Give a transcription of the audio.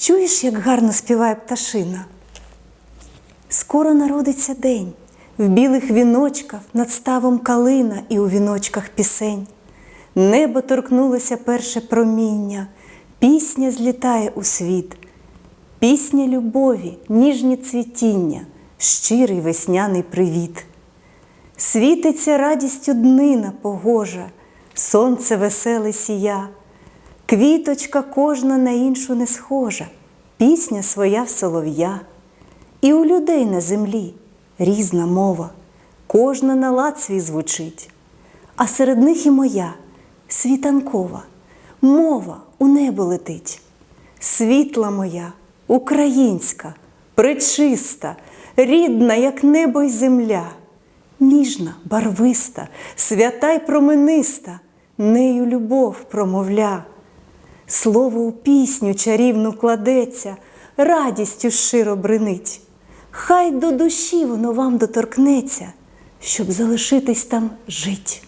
Чуєш, як гарно співає пташина? Скоро народиться день, в білих віночках над ставом калина і у віночках пісень. Небо торкнулося перше проміння, пісня злітає у світ, пісня любові, ніжні цвітіння, щирий весняний привіт. Світиться радістю днина погожа, сонце веселе сія, квіточка кожна на іншу не схожа, пісня своя в солов'я. І у людей на землі різна мова, кожна на лад свій звучить, а серед них і моя світанкова, мова у небо летить. Світла моя, українська, пречиста, рідна, як небо й земля, ніжна, барвиста, свята й промениста, нею любов промовля. Слово у пісню чарівну кладеться, радістю широ бринить. Хай до душі воно вам доторкнеться, щоб залишитись там жить.